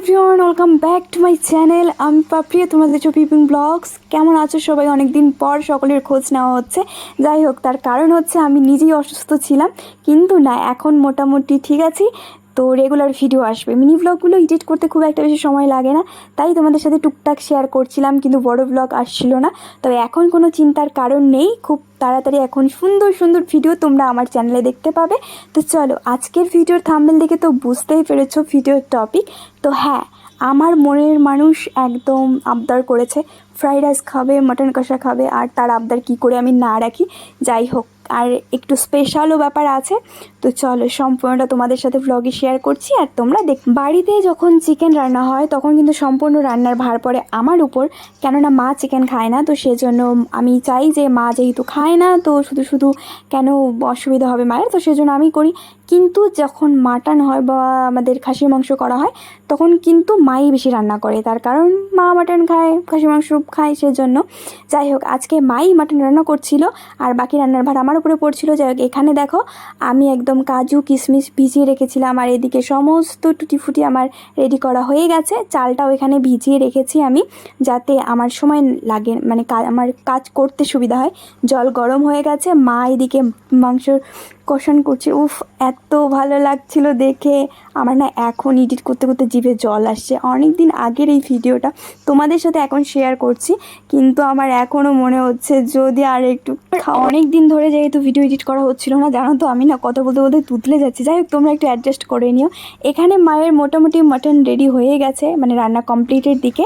Everyone welcome back to my channel আমি পাপ্রিয়া, তোমাদের চোপিপিং blogs. কেমন আছো সবাই? অনেকদিন পর সকলের খোঁজ নেওয়া হচ্ছে। যাই হোক, তার কারণ হচ্ছে আমি নিজেই অসুস্থ ছিলাম। কিন্তু না, এখন মোটামুটি ঠিক আছি। তো রেগুলার ভিডিও আসবে। মিনি ব্লগগুলো এডিট করতে খুব একটা বেশি সময় লাগে না। তাই তোমাদের সাথে টুকটাক শেয়ার করছিলাম, কিন্তু বড় ব্লগ আসছিল না। তবে এখন কোনো চিন্তার কারণ নেই। খুব তাড়াতাড়ি এখন সুন্দর সুন্দর ভিডিও তোমরা আমার চ্যানেলে দেখতে পাবে। তো চলো, আজকের ভিডিওর থাম্বেল দেখে তো বুঝতেই পেরেছ ভিডিওর টপিক তো হ্যাঁ আমার মনের মানুষ একদম আবদার করেছে। ফ্রাইড রাইস খাবে, মটন কষা খাবে, আর তার আবদার কি করে আমি না রাখি? যাই হোক, আর একটু স্পেশালও ব্যাপার আছে। তো চলো, সম্পূর্ণটা তোমাদের সাথে ভ্লগে শেয়ার করছি, আর তোমরা দেখ বাড়িতে যখন চিকেন রান্না হয়, তখন কিন্তু সম্পূর্ণ রান্নার ভার পড়ে আমার উপর। কেননা মা চিকেন খায় না, তো সেজন্য আমি চাই যে মা যেহেতু খায় না, তো শুধু শুধু কেন অসুবিধা হবে মায়ের? তো সেজন্য আমি করি। কিন্তু যখন মাটন হয় বা আমাদের খাসির মাংস করা হয়, তখন কিন্তু মাই বেশি রান্না করে। তার কারণ মা মাটন খায় খাসি মাংস খায় সেজন্য। যাই হোক, আজকে মাই মাটন রান্না করছিল আর বাকি রান্নার ভার আমার উপরে পড়ছিল। যাই হোক, এখানে দেখো আমি একদম কাজু কিশমিশ ভিজিয়ে রেখেছিলাম আর এদিকে সমস্ত টুটি ফুটি আমার রেডি করা হয়ে গেছে। চালটাও এখানে ভিজিয়ে রেখেছি আমি যাতে আমার সময় লাগে মানে আমার কাজ করতে সুবিধা হয়। জল গরম হয়ে গেছে, মা এদিকে মাংসর কষান করছে, উফ, এত ভালো লাগছিল দেখে। আমার না এখন এডিট করতে করতে জিভে জল আসছে। অনেক দিন আগের এই ভিডিওটা তোমাদের সাথে এখন শেয়ার করছি, কিন্তু আমার এখনও মনে হচ্ছে যদি আর একটু অনেক দিন ধরে যেহেতু ভিডিও এডিট করা হচ্ছিল না, জানো তো আমি না কথা বলতে বলতে তুতলে যাচ্ছি। যাই হোক, তোমরা একটু অ্যাডজাস্ট করে নিও। এখানে মায়ের মোটামুটি মাটন রেডি হয়ে গেছে মানে রান্না কমপ্লিটের দিকে।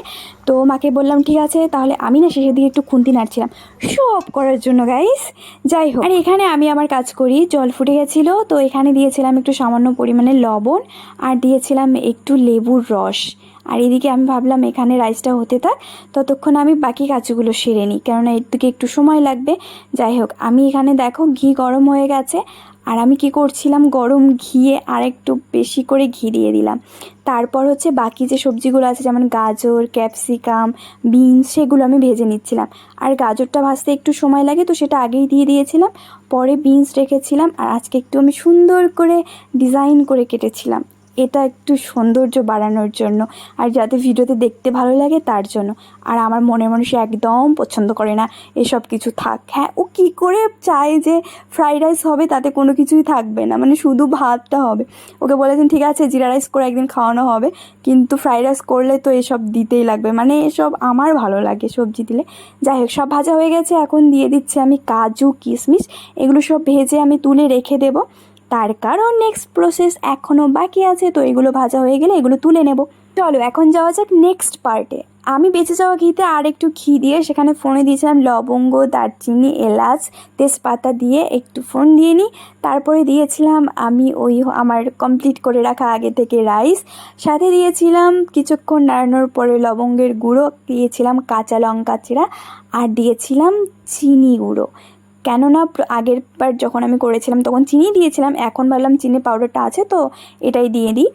তো মাকে বললাম, ঠিক আছে, তাহলে আমি না শেষের দিকে একটু খুন্তি নাড়ছিলাম। শো অফ করার জন্য গাইস যাই হোক, আর এখানে আমি আমার কাজ করি, জল ফুটে গেছিল তো এখানে দিয়েছিলাম একটু সামান্য পরিমাণে লবণ আর দিয়েছিলাম একটু লেবুর রস। আর এদিকে আমি ভাবলাম এখানে রাইসটা হতে থাক, ততক্ষণ আমি বাকি কাজগুলো সেরে নিই। কেননা এর দিকে একটু সময় লাগবে। যাই হোক, আমি এখানে দেখো ঘি গরম হয়ে গেছে আর আমি কি করছিলাম? গরম ঘিয়ে আর একটু বেশি করে ঘি দিয়ে দিলাম। তারপর হচ্ছে বাকি যে সবজিগুলো আছে, যেমন গাজর, ক্যাপসিকাম, বিনস, সেগুলো আমি ভেজে নিচ্ছিলাম। আর গাজরটা ভাজতে একটু সময় লাগে, তো সেটা আগেই দিয়ে দিয়েছিলাম। পরে বিনস রেখেছিলাম, আর আজকে একটু আমি সুন্দর করে ডিজাইন করে কেটেছিলাম। এটা একটু সৌন্দর্য বাড়ানোর জন্য আর যাতে ভিডিওতে দেখতে ভালো লাগে তার জন্য। আর আমার মনের মানুষ একদম পছন্দ করে না এসব কিছু থাক। হ্যাঁ ও কী করে চায় যে ফ্রাইড রাইস হবে তাতে কোনো কিছুই থাকবে না মানে শুধু ভাতটা হবে। ওকে বলেছেন, ঠিক আছে, জিরা রাইস করে একদিন খাওয়ানো হবে, কিন্তু ফ্রাইড রাইস করলে তো এসব দিতেই লাগবে। মানে এসব আমার ভালো লাগে সবজি দিলে। যাই হোক, সব ভাজা হয়ে গেছে, এখন দিয়ে দিচ্ছি আমি কাজু, কিশমিশ। এগুলো সব ভেজে আমি তুলে রেখে দেবো। তার কারণ নেক্সট প্রসেস এখনও বাকি আছে, তো এগুলো ভাজা হয়ে গেলে এগুলো তুলে নেব। চলো, এখন যাওয়া যাক নেক্সট পার্টে আমি বেঁচে যাওয়া ঘিতে আর একটু ঘি দিয়ে সেখানে ফোনে দিয়েছিলাম লবঙ্গ, দারচিনি, এলাচ, তেজপাতা দিয়ে একটু ফোন দিয়ে নিই। তারপরে দিয়েছিলাম আমি ওই আমার কমপ্লিট করে রাখা আগে থেকে রাইস সাথে দিয়েছিলাম কিছুক্ষণ নাড়ানোর পরে লবঙ্গের গুঁড়ো, দিয়েছিলাম কাঁচা লঙ্কা চিরা আর দিয়েছিলাম চিনি গুঁড়ো। কেননা প্র- আগের বার যখন আমি করেছিলাম, তখন চিনি দিয়েছিলাম, এখন ভাবলাম চিনি পাউডারটা আছে, তো এটাই দিয়ে দিই।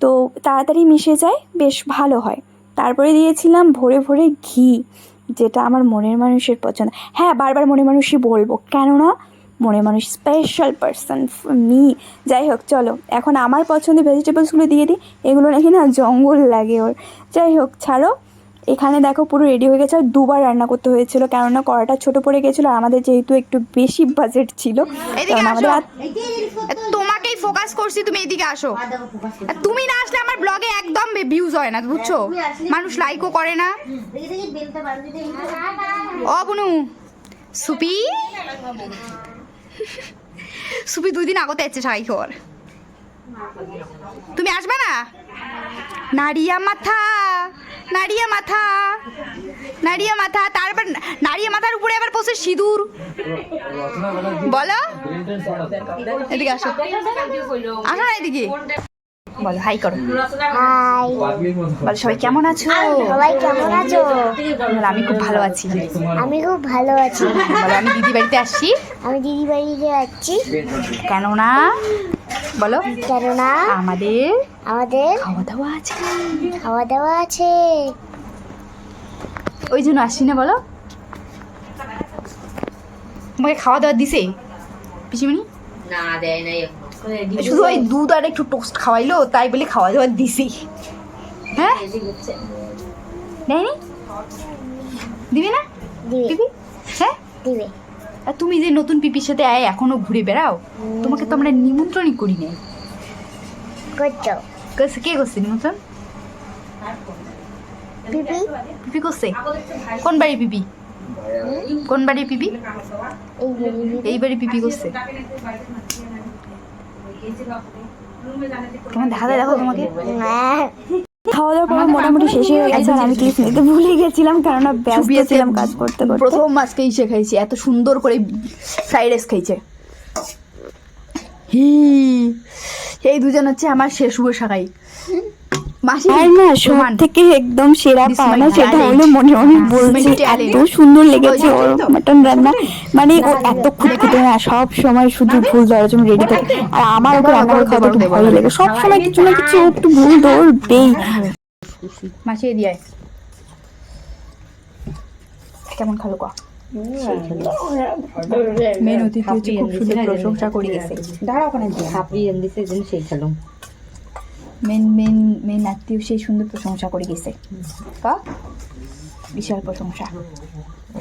তো তাড়াতাড়ি মিশে যায়, বেশ ভালো হয়। তারপরে দিয়েছিলাম ভরে ভরে ঘি, যেটা আমার মনের মানুষের পছন্দ। হ্যাঁ বারবার মনের মানুষই বলব, কেননা মনের মানুষ স্পেশাল পার্সন মি যাই হোক, চলো, এখন আমার পছন্দের ভেজিটেবলসগুলো দিয়ে দিই, এগুলো নাকি না জঙ্গল লাগে ওর। যাই হোক, ছাড়ো। এখানে দেখো পুরো রেডি হয়ে গেছে। আর দুবার রান্না করতে হয়েছিল কেননা কড়াটা ছোট পড়ে গেছিল আর আমাদের যেহেতু একটু বেশি বাজেট ছিল কারণ আমাদের তোমাকেই ফোকাস করছি তুমি এদিকে আসো। তুমি না আসলে আমার ব্লগে একদম ভিউজ হয় না বুঝছ? মানুষ লাইকও করে না। অবনু সুপি? সুপি দুই দিন আগতে এসছে সাই খবর তুমি আসবে না? নাড়িয়া মাথা নাড়িয়া মাথা নাড়িয়া মাথা, তারপর নাড়িয়া মাথার উপরে আবার বসে সিঁদুর। বলো? এদিকে আসো। আসো না এদিকে। বলো হাই করো। হাই বলো সবাই কেমন আছো? সবাই কেমন আছো? বলো, আমি খুব ভালো আছি। আমি খুব ভালো আছি। বলো আমি দিদি বাড়িতে আসছি। আমি দিদি বাড়িতে যাচ্ছি কেননা? বলো। কেননা? আমাদের আমাদের খাওয়া দাওয়া আছে। খাওয়া দাওয়া আছে। ওই জন্য আসছি না বলো। তোমাকে খাওয়া দাওয়া দিছে? পিসিমণি? না দেয় নাই এখনও। শুধু ওই দুধ আর একটু টোস্ট খাওয়াইলো তাই বলে খাওয়া দাওয়া দিছি। হ্যাঁ? দেয়নি? দিবি না? দিবে। হ্যাঁ? দিবে। আর তুমি যে নতুন পিপির সাথে আয় এখনও ঘুরে বেড়াও তোমাকে তো আমরা নিমন্ত্রণই করি নাই। করছ কে করছে নিমন্ত্রণ? পিপি? পিপি করছে? কোন বাড়ির পিপি? কোন বাড়ির পিপি এই বাড়ির পিপি করছে। কেমন দেখা যায় দেখো তোমাকে। খাওয়া দাওয়ার পর মোটামুটি শেষ হয়ে গেছে আর আমি ক্লিপ নিতে ভুলে গেছিলাম কারণ ব্যস্ত ছিলাম কাজ করতে করতে। প্রথম আজকে ইসে খাইছি এত সুন্দর করে ফ্রাইড রাইস খাইছে। হি। এই দুজন হচ্ছে আমার শেষ শাখাই মাসি আর না সব থেকে একদম সেরা পাওনা সেটা হলো মনে মনে বলছে. এত সুন্দর লেগেছে ওর। মাটন রান্না। মানে ও এত খুঁতখুঁতে না সব সময় শুধু ভুল ধরার জন্য রেডি থাকে আর আমার ওকে রান্না করে খাবার খুব ভালো লাগে। সব সময় কিছু না কিছু একটু ভুল ধরবেই মাসি দিয়ে কেমন খালো কা? মেন অতিথি হচ্ছে খুব সুন্দর প্রশংসা করে গেছে দাঁড়া ওখানে ছাপড়িয়ে দিছে যেন সেই খেলাম মেন মেন মেন আত্মীয় সেই সুন্দর প্রশংসা করে গেছে। কা বিশাল প্রশংসা।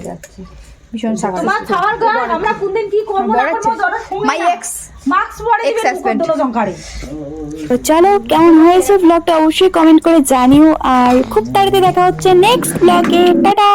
যাচ্ছি ভীষণ সাকসেস খাওয়ার ঘর আমরা কোনদিন কি করব না করব মাই এক্স মাস্ক পরে Ex দিবেন husband. মুকুন্দলো জঙ্কারে তো চলো কেমন হয়েছে ব্লগটা অবশ্যই কমেন্ট করে জানিও। আর খুব তাড়াতাড়ি দেখা হচ্ছে নেক্সট ব্লগে টাটা!